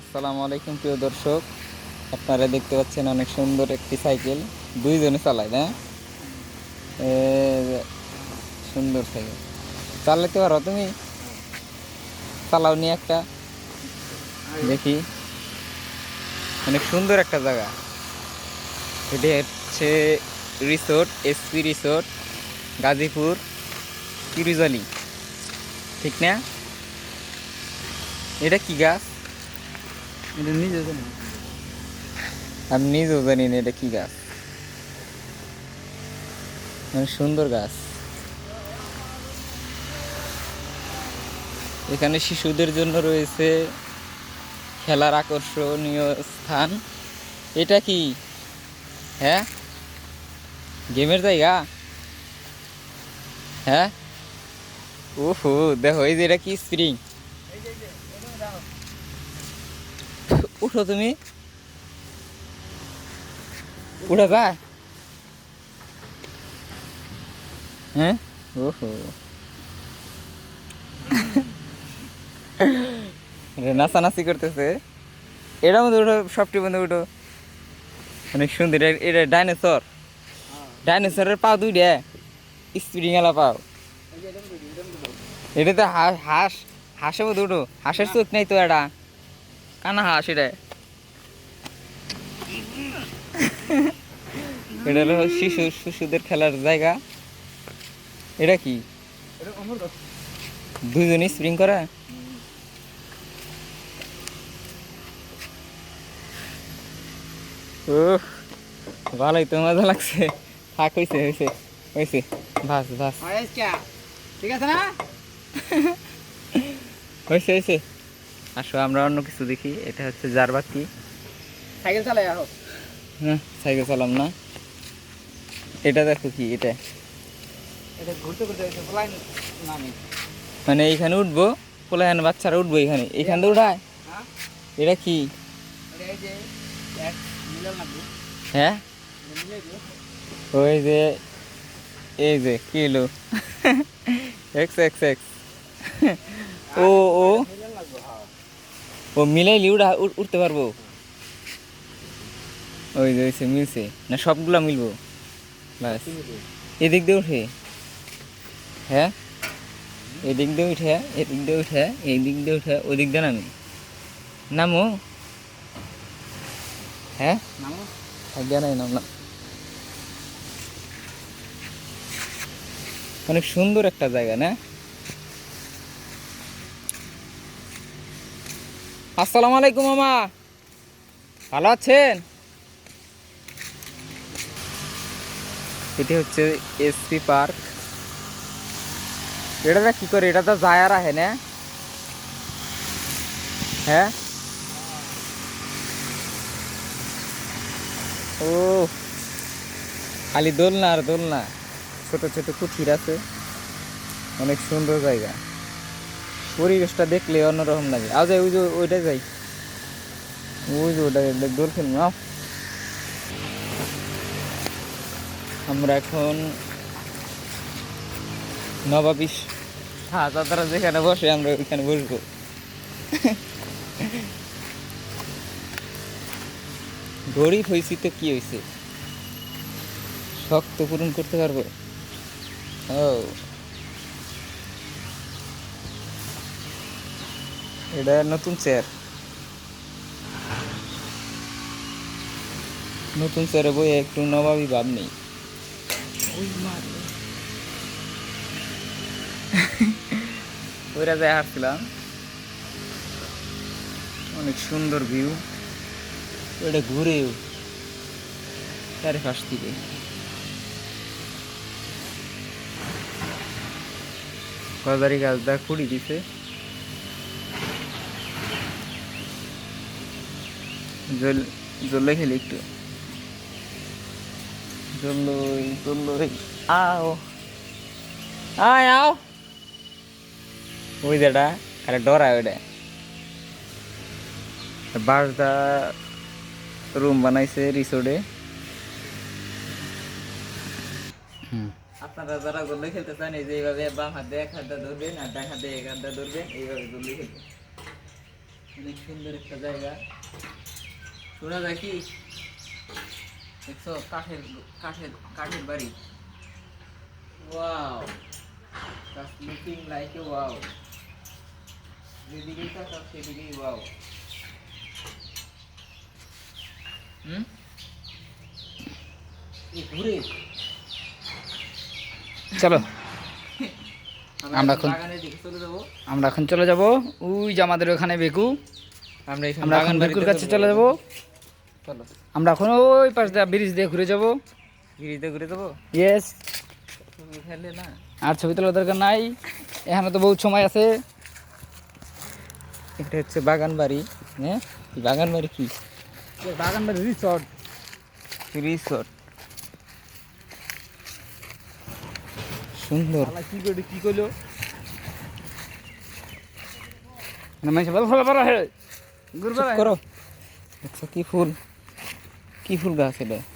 আসসালামু আলাইকুম, প্রিয় দর্শক। আপনারা দেখতে পাচ্ছেন অনেক সুন্দর একটি সাইকেল। দুইজনে চালায়, না? সুন্দর সাইকেল। চালাতে পারো তুমি? চালাও নি একটা। দেখি। অনেক সুন্দর একটা জায়গা। এটি হচ্ছে রিসোর্ট এসপি রিসোর্ট, গাজীপুর কিরুজালি ঠিক না? এটা কি গাছ? এটা আমি নিজেও জানি না এটা কি গাছ। অনেক সুন্দর গাছ। এখানে শিশুদের জন্য রয়েছে খেলার আকর্ষণীয় স্থান। এটা কি? হ্যাঁ? গেমের জায়গা? হ্যাঁ? ওহো, দেখো, এই যে এটা কি স্প্রিং উঠো তুমি। উঠা যায় হ্যাঁ? ওহো। নাচানাচি করতেছে। এটা মধ্যে উঠো, সবটি বন্ধু উঠো। অনেক সুন্দর, এটা- ডাইনোসর। ডাইনোসরের পাও দুইটা। এলা পাও। এটা তো হাঁস হাঁস হাঁসের মধ্যে উঠো। হাঁসের চোখ নেই তো এটা। কানা হাঁস এটা এটা হলো শিশু শিশুদের খেলার জায়গা। এটা কি? এটা দুজনই স্প্রিং করে? ভালোই তো মজা লাগছে। থাক হয়েছে হয়েছে হয়েছে বাস বাস। ঠিক আছে না? হয়েছে হয়েছে আসো আমরা অন্য কিছু দেখি। এটা হচ্ছে জারবাতি। সাইকেল চালাই আহো। হ্যাঁ সাইকেল চালাম না। এটা দেখো কি এটা। এটা ঘুরতে ঘুরতে বলাই নামি। মানে এইখানে উঠবো পোলাহান বাচ্চারা উঠবো এখানে। এখান থেকে উঠায়? হ্যাঁ। এটা কি? হ্যাঁ? ওই যে এই যে কি এলো এক্স এক্স এক্স ও ও। ও মিলাইলি উড়া উঠ- উঠতে পারব। ওই যে হয়েছে মিলছে। না সবগুলা মিলবো। বাস এদিক দিয়ে উঠে। হ্যাঁ? এদিক দিয়ে উঠে এদিক দিয়ে উঠে এই দিক দিয়ে উঠে ওই দিক দিয়ে নামি। নামো। হ্যাঁ? নামো। নাই নাম না। অনেক সুন্দর একটা জায়গা না? আসসালামু আলাইকুম, মামা। ভালো আছেন? এটি হচ্ছে এসপি পার্ক। এটা না কি করে, এটা তো যায় আর আহে না। হ্যাঁ? ও, খালি দোলনা আর দোলনা। ছোট ছোট কুঠির আছে। অনেক সুন্দর জায়গা। পরিবেশটা দেখলে অন্যরকম লাগে। যাই ওই যে ওইটা যাই। ওই যে ওটা দোল খেলব আমরা এখন নবাবিশ হ্যাঁ তারা যেখানে বসে, আমরা ওইখানে বসবো। গরিব হয়েছি তো কি হয়েছে শক্ত পূরণ করতে পারব? ও। এটা নতুন চেয়ার নতুন চেয়ারে বই একটু নবাবী ভাব নেই। ওইরা যায় হাঁটছিলাম। অনেক সুন্দর ভিউ ওইটা ঘুরেও চারিপাশ থেকে। গজারি গাছটা খুঁড়ি দিছে। জল জলে খেলি একটু। জল্লই জল্লই আও। আয় আও। ওই যেটা আরে ডরায় ওইটা বাসদা রুম বানাইছে রিসোর্টে। আপনারা যারা গল্লে খেলতে চান এই যে এইভাবে বাম হাতে এক হাতে ধরবেন আর ডান হাতে এক হাতে ধরবেন এইভাবে গল্লে খেলবেন। অনেক সুন্দর একটা জায়গা। শোনা যায় কি? দেখছ কাঠের কাঠের কাঠের বাড়ি। Wow just looking like a wow যেদিকেই তাকাও সেদিকেই ওয়াও হুম? এই ঘুরে। চলো। আমরা এখন আমরা এখন চলে যাব। ওই যে আমাদের ওখানে বেকু। আমরা এখন বাগান বাড়িতে কাছে চলে যাব। চলো। আমরা এখন ওই পাশ দিয়ে ব্রিজ দিয়ে ঘুরে যাব। গিরিতে ঘুরে দেবো ইয়েস না? আর ছবি তোলার দরকার নাই। এখানে তো বহুত সময় আছে। এটা হচ্ছে বাগান বাড়ি হ্যাঁ? বাগান বাড়ি কি? বাগান বাড়ি রিসর্ট রিসোর্ট সুন্দর। কি করে কি করল? মানুষ ভালো ভালো পারা হে করো। দেখছ কি ফুল? কি ফুল গাছ এটা?